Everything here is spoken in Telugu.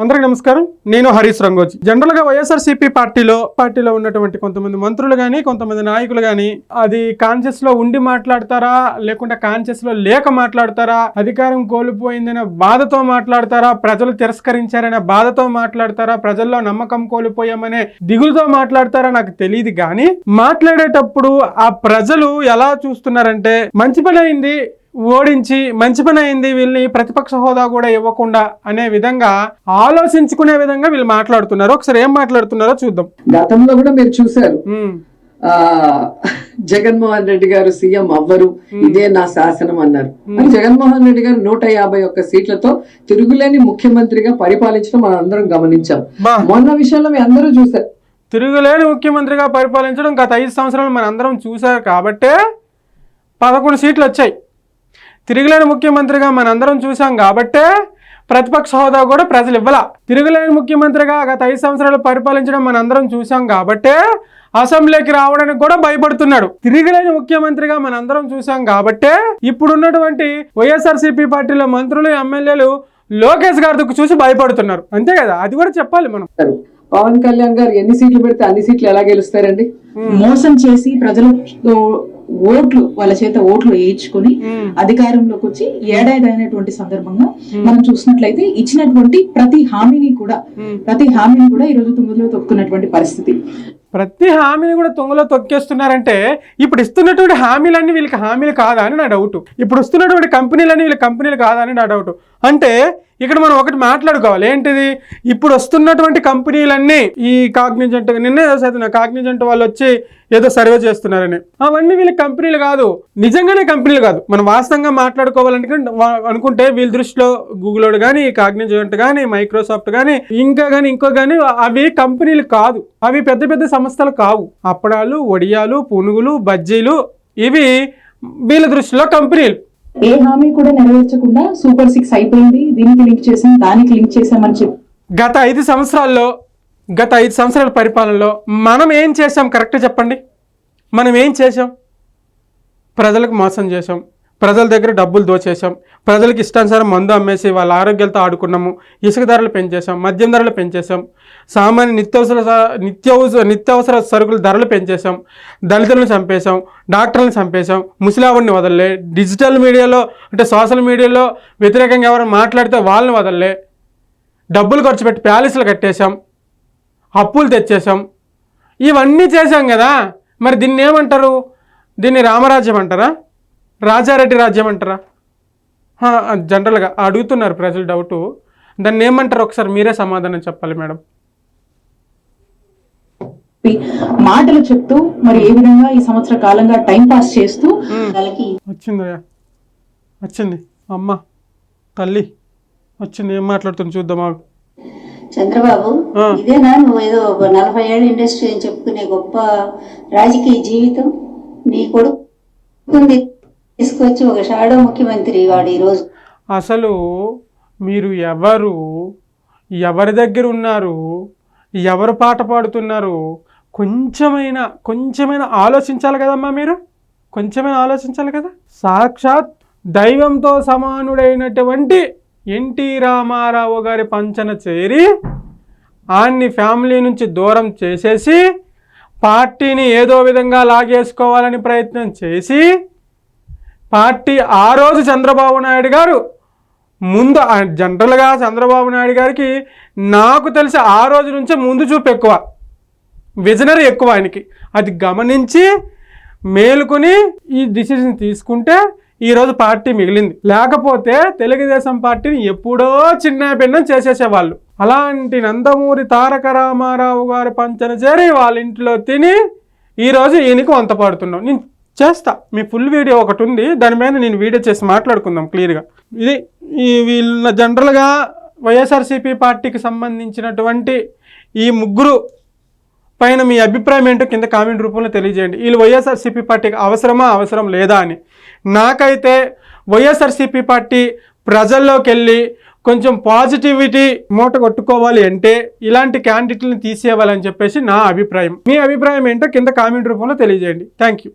అందరికీ నమస్కారం. నేను హరీష్ రంగోజీ. జనరల్గా వైఎస్ఆర్సీపీ పార్టీలో పార్టీలో ఉన్నటువంటి కొంతమంది మంత్రులు కానీ కొంతమంది నాయకులు కానీ అది కాన్షియస్లో ఉండి మాట్లాడతారా? లేకుంటే కాన్షియస్లో లేక మాట్లాడతారా? అధికారం కోల్పోయిందనే బాధతో మాట్లాడతారా? ప్రజలు తిరస్కరించారనే బాధతో మాట్లాడతారా? ప్రజల్లో నమ్మకం కోల్పోయామనే దిగులుతో మాట్లాడతారా? నాకు తెలియదు కానీ మాట్లాడేటప్పుడు ఆ ప్రజలు ఎలా చూస్తున్నారంటే మంచి పని అయింది ఓడించి మంచి పని అయింది. వీళ్ళని ప్రతిపక్ష హోదా కూడా ఇవ్వకుండా అనే విధంగా ఆలోచించుకునే విధంగా వీళ్ళు మాట్లాడుతున్నారు. ఒకసారి ఏం మాట్లాడుతున్నారో చూద్దాం. గతంలో కూడా మీరు ఆ జగన్మోహన్ రెడ్డి గారు సీఎం అవ్వరు. ఇదే నా శాసనం అన్నారు. మరి జగన్మోహన్ రెడ్డి గారు నూట యాభై ఒక్క సీట్లతో తిరుగులేని ముఖ్యమంత్రిగా పరిపాలించడం మనం అందరం గమనించాం. మొన్న విషయంలో మీ అందరూ చూశారు. తిరుగులేని ముఖ్యమంత్రిగా పరిపాలించడం గత ఐదు సంవత్సరాలు మన అందరం చూశారు కాబట్టే పదకొండు సీట్లు వచ్చాయి. తిరుగులేని ముఖ్యమంత్రిగా మనందరం చూసాం కాబట్టే ప్రతిపక్ష హోదా కూడా ప్రజలు ఇవ్వాల. తిరుగులేని ముఖ్యమంత్రిగా గత ఐదు సంవత్సరాలు పరిపాలించడం మనందరం చూసాం కాబట్టే అసెంబ్లీకి రావడానికి కూడా భయపడుతున్నాడు. తిరుగులేని ముఖ్యమంత్రిగా మనందరం చూసాం కాబట్టే ఇప్పుడున్నటువంటి వైఎస్ఆర్సీపీ పార్టీలో మంత్రులు ఎమ్మెల్యేలు లోకేష్ గారికి చూసి భయపడుతున్నారు. అంతే కదా? అది కూడా చెప్పాలి మనం. పవన్ కళ్యాణ్ గారు ఎన్ని సీట్లు పెడితే అన్ని సీట్లు ఎలా గెలుస్తారండి? మోసం చేసి ప్రజలతో ఓట్లు వాళ్ళ చేత ఓట్లు వేయించుకొని అధికారంలోకి వచ్చి ఏడాది అయినటువంటి సందర్భంగా మనం చూసినట్లయితే ఇచ్చినటువంటి ప్రతి హామీని కూడా. ప్రతి హామీని కూడా ఈ రోజు తుంగలో తొక్కున్నటువంటి పరిస్థితి ప్రతి హామీని కూడా తొంగలో తొక్కేస్తున్నారంటే ఇప్పుడు ఇస్తున్నటువంటి హామీలన్నీ వీళ్ళకి హామీలు కాదా అని నా డౌట్. ఇప్పుడు వస్తున్నటువంటి కంపెనీలన్నీ వీళ్ళ కంపెనీలు కాదా అని నా డౌట్. అంటే ఇక్కడ మనం ఒకటి మాట్లాడుకోవాలి. ఏంటిది? ఇప్పుడు వస్తున్నటువంటి కంపెనీలన్నీ ఈ కాగ్నిజెంట్ నిన్నే చదివిన కాగ్నిజెంట్ వాళ్ళు వచ్చి ఏదో సర్వే చేస్తున్నారని. అవన్నీ వీళ్ళకి కంపెనీలు కాదు. నిజంగానే కంపెనీలు కాదు. మనం వాస్తవంగా మాట్లాడుకోవాలంటే అనుకుంటే వీళ్ళ దృష్టిలో గూగుల్ కానీ కాగ్నిజెంట్ కానీ మైక్రోసాఫ్ట్ కానీ ఇంకా కానీ ఇంకో కానీ అవి కంపెనీలు కాదు. అవి పెద్ద పెద్ద సంస్థలు కావు. అప్పడాలు వడియాలు పునుగులు బజ్జీలు ఇవి వీళ్ళ దృష్టిలో కంపెనీలు. ఏ హామీ కూడా నెరవేర్చకుండా సూపర్ సిక్స్ అయిపోయింది. దీనికి లింక్ చేసాం దానికి లింక్ చేసామని చెప్పి. గత ఐదు సంవత్సరాల్లో గత ఐదు సంవత్సరాల పరిపాలనలో మనం ఏం చేసాం కరెక్ట్ చెప్పండి. మనం ఏం చేసాం ప్రజలకు మోసం చేసాం ప్రజల దగ్గర డబ్బులు దోచేసాం ప్రజలకు ఇష్టానుసారం మందు అమ్మేసి వాళ్ళ ఆరోగ్యాలతో ఆడుకున్నాము. ఇసుక ధరలు పెంచేసాం మద్యం ధరలు పెంచేసాం సామాన్య నిత్యావసర స- నిత్యావసర నిత్యావసర సరుకుల ధరలు పెంచేసాం దళితులను చంపేశాం డాక్టర్లను చంపేశాం. ముసలావుడిని వదలలే. డిజిటల్ మీడియాలో అంటే సోషల్ మీడియాలో వ్యతిరేకంగా ఎవరైనా మాట్లాడితే వాళ్ళని వదలలే. డబ్బులు ఖర్చు పెట్టి ప్యాలెస్లు కట్టేశాం. అప్పులు తెచ్చేసాం ఇవన్నీ చేశాం కదా. మరి దీన్ని ఏమంటారు? దీన్ని రామరాజ్యం అంటారా? రాజారెడ్డి రాజ్యం అంటారా? జనరల్గా అడుగుతున్నారు ప్రజలు డౌటు. దాన్ని ఏమంటారు ఒకసారి మీరే సమాధానం చెప్పాలి మేడం. మాటలు చెప్తూ మరి ఏ విధంగా ఈ సంవత్సర కాలంగా టైం పాస్ చేస్తూ వచ్చింది వచ్చింది. అమ్మ తల్లి వచ్చింది. ఏం మాట్లాడుతుంది చూద్దాం. చంద్రబాబు. ఇదేనా? నువ్వు ఏదో నలభై ఏళ్ళ ఇండస్ట్రీ అని చెప్పుకునే గొప్ప రాజకీయ జీవితం. నీ కొడుకుంది తీసుకొచ్చి ఒక షాడో ముఖ్యమంత్రి వాడు ఈరోజు. అసలు మీరు ఎవరు? ఎవరి దగ్గర ఉన్నారు? ఎవరు పాట పాడుతున్నారు? కొంచెమైనా కొంచెమైనా ఆలోచించాలి కదమ్మా మీరు? కొంచెమైనా ఆలోచించాలి కదా? సాక్షాత్ దైవంతో సమానుడైనటువంటి ఎన్టీ రామారావు గారి పంచన చేరి ఆయన్ని ఫ్యామిలీ నుంచి దూరం చేసేసి పార్టీని ఏదో విధంగా లాగేసుకోవాలని ప్రయత్నం చేసి పార్టీ ఆ రోజు చంద్రబాబు నాయుడు గారు ముందు జనరల్గా చంద్రబాబు నాయుడు గారికి నాకు తెలిసి ఆ రోజు నుంచే ముందు చూపు ఎక్కువ. విజనరీ ఎక్కువ ఆయనకి. అది గమనించి మేలుకొని ఈ డిసిజన్ తీసుకుంటే ఈరోజు పార్టీ మిగిలింది. లేకపోతే తెలుగుదేశం పార్టీని ఎప్పుడో చిన్న భిన్నం చేసేసేవాళ్ళు. అలాంటి నందమూరి తారక రామారావు గారి పంచన చేరి వాళ్ళ ఇంట్లో తిని ఈరోజు ఈయనకి వంత పడుతున్నాం నేను చేస్తా. మీ ఫుల్ వీడియో ఒకటి ఉంది దాని మీద నేను వీడియో చేసి మాట్లాడుకుందాం క్లియర్గా. ఇది ఈ వీళ్ళ జనరల్గా వైఎస్ఆర్సీపీ పార్టీకి సంబంధించినటువంటి ఈ ముగ్గురు పైన మీ అభిప్రాయం ఏంటో కింద కామెంట్ రూపంలో తెలియజేయండి. వీళ్ళు వైఎస్ఆర్సీపీ పార్టీకి అవసరమా అవసరం లేదా అని. నాకైతే వైఎస్ఆర్సీపీ పార్టీ ప్రజల్లోకి వెళ్ళి కొంచెం పాజిటివిటీ మూట కొట్టుకోవాలి అంటే ఇలాంటి క్యాండిడేట్లను తీసేయాలని చెప్పేసి నా అభిప్రాయం. మీ అభిప్రాయం ఏంటో కింద కామెంట్ రూపంలో తెలియజేయండి. Thank you.